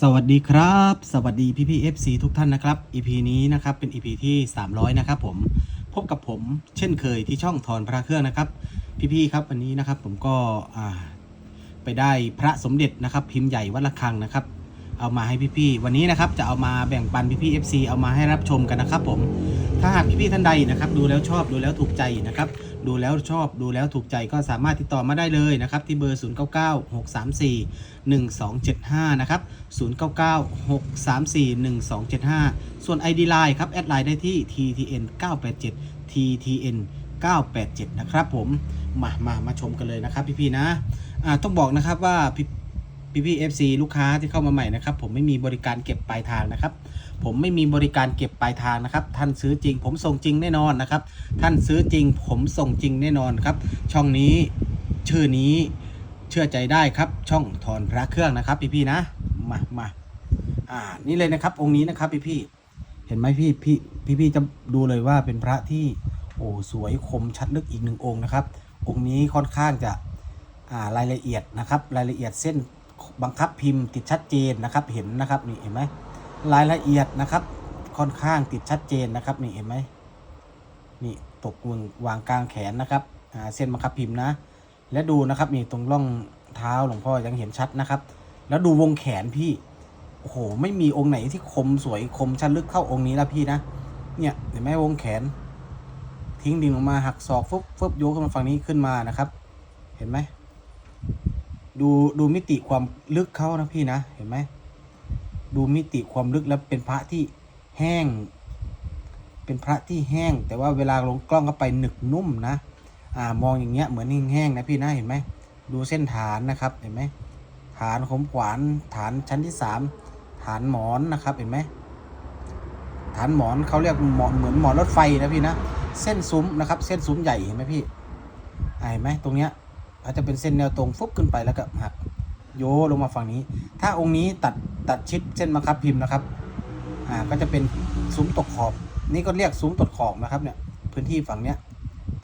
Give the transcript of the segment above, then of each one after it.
สวัสดีครับ สวัสดีพี่พี่เอฟซีทุกท่านนะครับ EP นี้นะครับเป็น EP ที่ 300 นะครับผมพบกับผมเช่นเคยที่ช่องถอนพระเครื่องนะครับ พี่พี่ครับวันนี้นะครับผมก็ไปได้พระสมเด็จนะครับพิมพ์ใหญ่วัดระฆังนะครับ เอามาให้พี่พี่วันนี้นะครับจะเอามาแบ่งปันพี่ๆ FC เอามาให้รับชมกันนะครับผม ถ้าหากพี่ๆท่านใดนะครับดูแล้วชอบดูแล้วถูกใจนะครับดูแล้วชอบดูแล้วถูกใจก็สามารถติดต่อมาได้เลยนะครับที่เบอร์ 0 9 9 6 3 4 1 2 7 5 นะครับ 0 9 9 6 3 4 1 2 7 5 ส่วน ID Line ครับแอดไลน์ได้ที่ TTN 987 TTN 987 นะครับผมมามามาชมกันเลยนะครับพี่ๆนะอ่าต้องบอกนะครับว่าพี่พี่พี่ FC ลูกค้าที่เข้ามาใหม่นะครับผมไม่มีบริการเก็บปลายทางนะครับ ผมไม่มีบริการเก็บปลายทางนะครับ ท่านซื้อจริง ผมส่งจริงแน่นอนนะครับ ท่านซื้อจริง ผมส่งจริงแน่นอนครับ ช่องนี้ชื่อนี้เชื่อใจได้ครับ ช่องถอนพระเครื่องนะครับ พี่พี่นะมามาอ่านี่เลยนะครับ องค์นี้นะครับ พี่พี่เห็นไหมพี่พี่พี่พี่จะดูเลยว่าเป็นพระที่โอ้สวยคมชัดลึกอีกหนึ่งองค์นะครับ องค์นี้ค่อนข้างจะอ่ารายละเอียดนะครับ รายละเอียดเส้นบังคับพิมพ์ติดชัดเจนนะครับ เห็นนะครับนี่เห็นไหม รายละเอียดนะครับ ค่อนข้างติดชัดเจนนะครับ นี่เห็นไหมนี่ตกวงวางกลางแขนนะครับอ่าเส้นบังคับพิมพ์นะ และดูนะครับนี่ตรงร่องเท้าหลวงพ่อยังเห็นชัดนะครับ แล้วดูวงแขนพี่โอ้โหไม่มีองค์ไหนที่คมสวยคมชัดลึกเข้าองค์นี้แล้วพี่นะ เนี่ยเห็นไหมวงแขน ทิ้งดิ่งลงมาหักศอกฟึบฟึบโยกขึ้นมาฝั่งนี้ขึ้นมานะครับ เห็นไหมดูดูมิติความลึกเข้านะพี่นะเห็นไหม ดูมิติความลึกแล้วเป็นพระที่แห้ง เป็นพระที่แห้ง แต่ว่าเวลาลงกล้องเข้าไปหนึกนุ่มนะอ่ามองอย่างเงี้ยเหมือนแห้งๆนะพี่นะเห็นไหมดูเส้นฐานนะครับเห็นไหมฐานขมขวานฐานชั้นที่สามฐานหมอนนะครับเห็นไหมฐานหมอนเขาเรียกหมอนเหมือนหมอนรถไฟนะพี่นะเส้นซุ้มนะครับ เส้นซุ้มใหญ่เห็นไหมพี่เห็นไหมตรงเนี้ยอาจจะเป็นเส้นแนวตรงฟุบขึ้นไปแล้วก็หัก โยลงมาฝั่งนี้ ถ้าองค์นี้ตัดตัดชิดเส้นบังคับพิมพ์นะครับอ่าก็จะเป็นซุ้มตกขอบ นี่ก็เรียกซุ้มตกขอบนะครับเนี่ยพื้นที่ฝั่งเนี้ย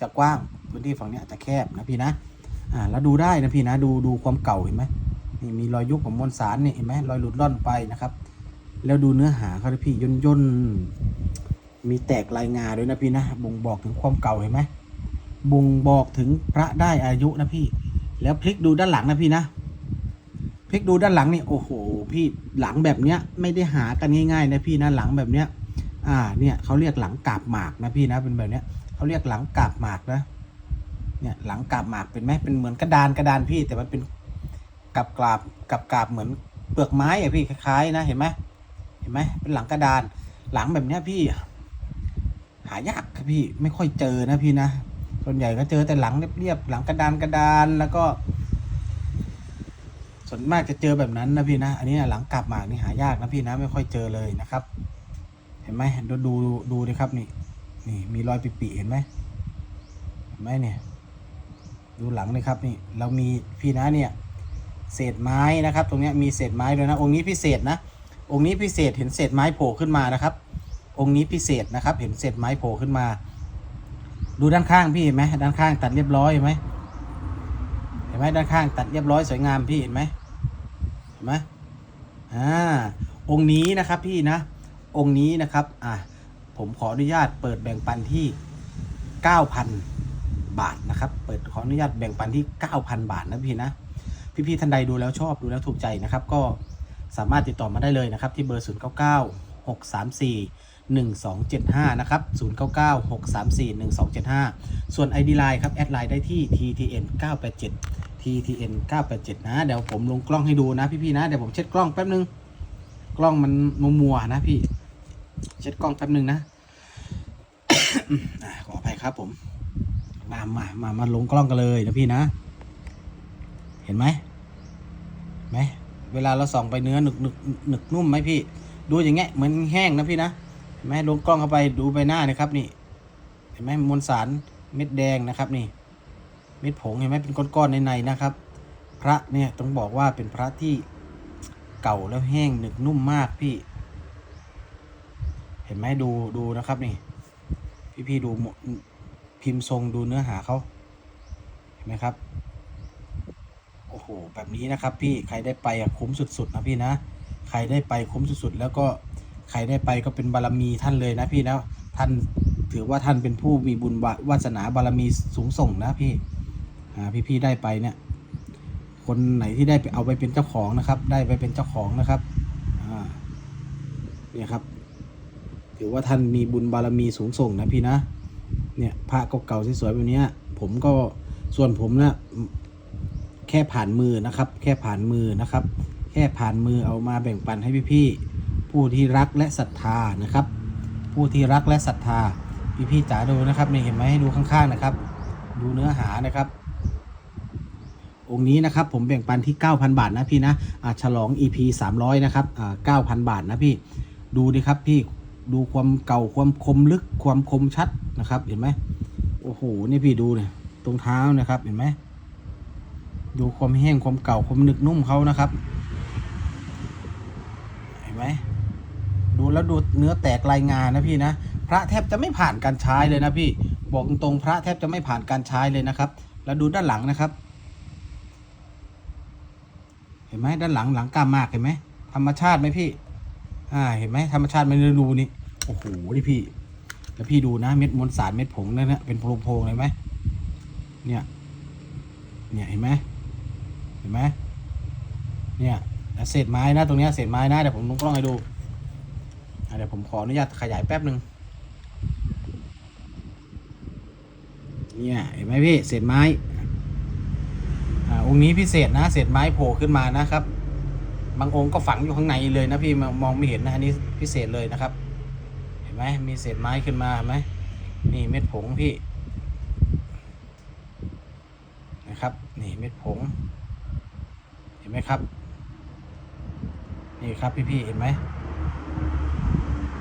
จะกว้างพื้นที่ฝั่งเนี้ยจะแคบนะพี่นะอ่าแล้วดูได้นะพี่นะดูดูความเก่าเห็นไหมนี่มีรอยยุบของมวลสารนี่เห็นไหมรอยหลุดล่อนไปนะครับ แล้วดูเนื้อหาเขาด้วยพี่ย่นย่นมีแตกลายงาด้วยนะพี่นะบ่งบอกถึงความเก่าเห็นไหมบ่งบอกถึงพระได้อายุนะพี่ แล้วพลิกดูด้านหลังนะพี่นะ พลิกดูด้านหลังนี่โอ้โห พี่หลังแบบเนี้ยไม่ได้หากันง่ายๆนะพี่นะหลังแบบเนี้ย อ่า เนี่ยเขาเรียกหลังกาบหมากนะพี่นะเป็นแบบเนี้ยเขาเรียกหลังกาบหมากนะ เนี่ยหลังกาบหมากเป็นไหมเป็นเหมือนกระดานกระดานพี่ แต่มันเป็นกับกราบกับกราบเหมือนเปลือกไม้อะพี่คล้ายๆ นะเห็นไหมเห็นไหมเป็นหลังกระดาน หลังแบบเนี้ยพี่ หายากครับพี่ไม่ค่อยเจอนะพี่นะส่วนใหญ่ก็เจอแต่หลังเรียบๆหลังกระดานกระดานแล้วก็ ส่วนมากจะเจอแบบนั้นนะพี่นะ อันนี้หลังกลับหมากนี่หายากนะพี่นะไม่ค่อยเจอเลยนะครับ เห็นไหมดูดูดูดิครับนี่ นี่มีรอยปิๆเห็นไหมเห็นไหมเนี่ย ดูหลังเลยครับนี่ เรามีพี่นะเนี่ย เศษไม้นะครับ ตรงนี้มีเศษไม้ด้วยนะองค์นี้พิเศษนะองค์นี้พิเศษเห็นเศษไม้โผล่ขึ้นมานะครับ องค์นี้พิเศษนะครับ เห็นเศษไม้โผล่ขึ้นมา ดูด้านข้างพี่เห็นไหมด้านข้างตัดเรียบร้อยเห็นไหม ไหมด้านข้างตัดเรียบร้อยสวยงามพี่เห็นไหมเห็นไหมอ่าองค์นี้นะครับพี่นะ องค์นี้นะครับอ่าผมขออนุญาตเปิดแบ่งปันที่ 9,000 บาทนะครับ เปิดขออนุญาตแบ่งปันที่ 9,000 บาทนะพี่นะ พี่ๆท่านใดดูแล้วชอบดูแล้วถูกใจนะครับ ก็สามารถติดต่อมาได้เลยนะครับ ที่เบอร์ 0 9 9 6 3 4 1 2 7 5 นะครับ 0 9 9 6 3 4 1 2 7 5 ส่วน ID Line ครับ แอดไลน์ได้ที่ TTN 987 TTN 987 นะ เดี๋ยวผมลงกล้องให้ดูนะพี่ๆนะ เดี๋ยวผมเช็ดกล้องแป๊บนึง กล้องมันมัวๆนะพี่ เช็ดกล้องแป๊บนึงนะ ขออภัยครับผม มามามามาลงกล้องกันเลยนะพี่นะ เห็นไหมไหมเวลาเราส่องไปเนื้อหนึกหนึกหนึกนุ่มไหมพี่ ดูอย่างเงี้ยเหมือนแห้งนะพี่นะเห็นไหมลงกล้องเข้าไปดูใบหน้านะครับนี่ เห็นไหมมวลสารเม็ดแดงนะครับนี่ เม็ดผงเห็นไหมเป็นก้อนๆในๆนะครับ พระเนี่ยต้องบอกว่าเป็นพระที่เก่าแล้วแห้งหนึกนุ่มมากพี่ เห็นไหมดูดูนะครับนี่ พี่ๆดูพิมพ์ทรงดูเนื้อหาเขาเห็นไหมครับโอ้โหแบบนี้นะครับ พี่ใครได้ไปอะคุ้มสุดๆนะพี่นะใครได้ไปคุ้มสุดๆ แล้วก็ใครได้ไปก็เป็นบารมีท่านเลยนะพี่นะท่านถือว่าท่านเป็นผู้มีบุญวาสนาบารมีสูงส่งนะพี่ พี่ๆได้ไปเนี่ย คนไหนที่ได้ไปเอาไปเป็นเจ้าของนะครับ ได้ไปเป็นเจ้าของนะครับเนี่ยครับถือว่าท่านมีบุญบารมีสูงส่งนะพี่นะ เนี่ยพระเก่าๆสวยๆแบบนี้ผมก็ส่วนผมนะแค่ผ่านมือนะครับ แค่ผ่านมือนะครับ แค่ผ่านมือเอามาแบ่งปันให้พี่ๆผู้ที่รักและศรัทธานะครับ ผู้ที่รักและศรัทธาพี่ๆจ๋าดูนะครับนี่เห็นไหมให้ดูข้างๆนะครับ ดูเนื้อหานะครับ องค์นี้นะครับผมแบ่งปันที่ 9,000 บาทนะพี่นะฉลอง EP 300 นะครับอ่า9,000บาทนะพี่ดูดิครับพี่ดูความเก่าความคมลึกความคมชัดนะครับ เห็นไหมโอ้โหนี่พี่ดูเนี่ยตรงเท้านะครับเห็นไหมดูความแห้งความเก่าความหนึกนุ่มเขานะครับ เห็นไหมดูแล้วดูเนื้อแตกลายงานนะพี่นะพระแทบจะไม่ผ่านการใช้เลยนะพี่ บอกตรงๆพระแทบจะไม่ผ่านการใช้เลยนะครับ แล้วดูด้านหลังนะครับ นไหมด้านหลังหลังกล้ามมากเห็นไหมธรรมชาติไหมพี่ อ่าเห็นไหมธรรมชาติมันดูนี่โอ้โหนี่พี่ แล้วพี่ดูนะเม็ดมวลสารเม็ดผงนั่นนะเป็นโพรงๆเลยไหมเนี่ย เนี่ยเห็นไหมเห็นไหมเนี่ยแล้วเศษไม้นะตรงนี้เศษไม้นะเดี๋ยวผมลงกล้องให้ดูเดี๋ยวผมขออนุญาตขยายแป๊บหนึ่งเนี่ยเห็นไหมพี่เศษไม้ องค์นี้พิเศษนะเศษไม้โผล่ขึ้นมานะครับ บางองค์ก็ฝังอยู่ข้างในเลยนะพี่มองมองไม่เห็นนะอันนี้พิเศษเลยนะครับ เห็นไหมมีเศษไม้ขึ้นมาเห็นไหมนี่เม็ดผงพี่นะครับ นี่เม็ดผง เห็นไหมครับ นี่ครับพี่ๆเห็นไหม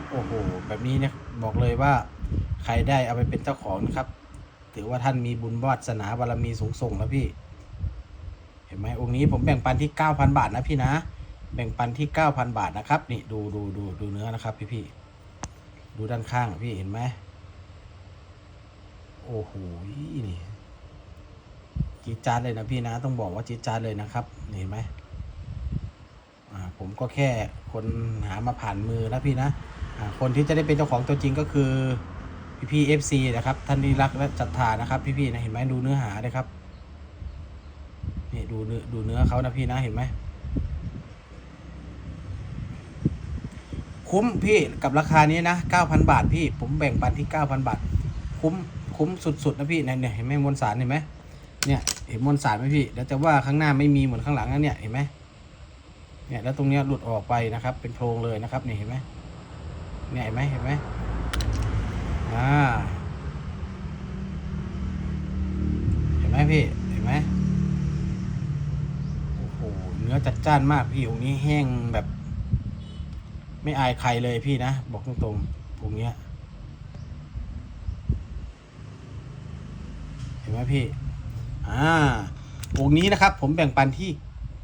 โอ้โหแบบนี้เนี่ยบอกเลยว่าใครได้เอาไปเป็นเจ้าของนะครับ ถือว่าท่านมีบุญวาสนาบารมีสูงส่งแล้วพี่ เห็นไหมองค์นี้ผมแบ่งปันที่ 9,000 บาทนะพี่นะ แบ่งปันที่ 9,000 บาทนะครับ นี่ดูดูดูดูเนื้อนะครับ พี่พี่ดูด้านข้างพี่เห็นไหมโอ้โหนี่จีจ๊าดเลยนะพี่นะ ต้องบอกว่าจีจ๊าดเลยนะครับเห็นไหมผมก็แค่คนหามาผ่านมือนะพี่นะคนที่จะได้เป็นเจ้าของตัวจริงก็คือพี่พี่เอฟซีนะครับท่านที่รักและศรัทธานะครับ พี่พี่นะเห็นไหมดูเนื้อหาเลยครับ ดูเนื้อดูเนื้อเขานะพี่นะเห็นไหมคุ้มพี่กับราคานี้นะ9,000บาทพี่ผมแบ่งปันที่9,000บาท คุ้มคุ้มสุดๆนะพี่เนี่ยเนี่ยเห็นไหมมวลสารเห็นไหมเนี่ยเห็นมวลสารไหมพี่แล้วแต่ว่าข้างหน้าไม่มีเหมือนข้างหลังนะเนี่ยเห็นไหมเนี่ยแล้วตรงเนี้ยหลุดออกไปนะครับ เป็นโพรงเลยนะครับนี่เห็นไหมเนี่ยเห็นไหมเห็นไหมอ่าเห็นไหมพี่เห็นไหม เนื้อจัดจ้านมากพี่องค์นี้แห้งแบบ ไม่อายใครเลยพี่นะ บอกตรงๆองค์เนี้ย เห็นไหมพี่ อ่าองค์นี้นะครับ ผมแบ่งปันที่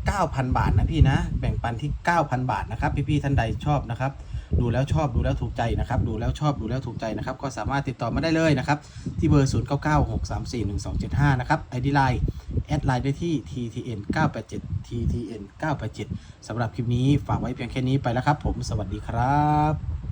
9,000 บาทนะพี่นะ แบ่งปันที่ 9,000 บาทนะครับ พี่ๆท่านใดชอบนะครับดูแล้วชอบดูแล้วถูกใจนะครับ ดูแล้วชอบดูแล้วถูกใจนะครับ ก็สามารถติดต่อมาได้เลยนะครับ ที่เบอร์ 0 9 9 6 3 4 1 2 7 5 นะครับ ID Line แอดไลน์ได้ที่ ttn 987 ttn 987สำหรับคลิปนี้ฝากไว้เพียงแค่นี้ไปแล้วครับผม สวัสดีครับ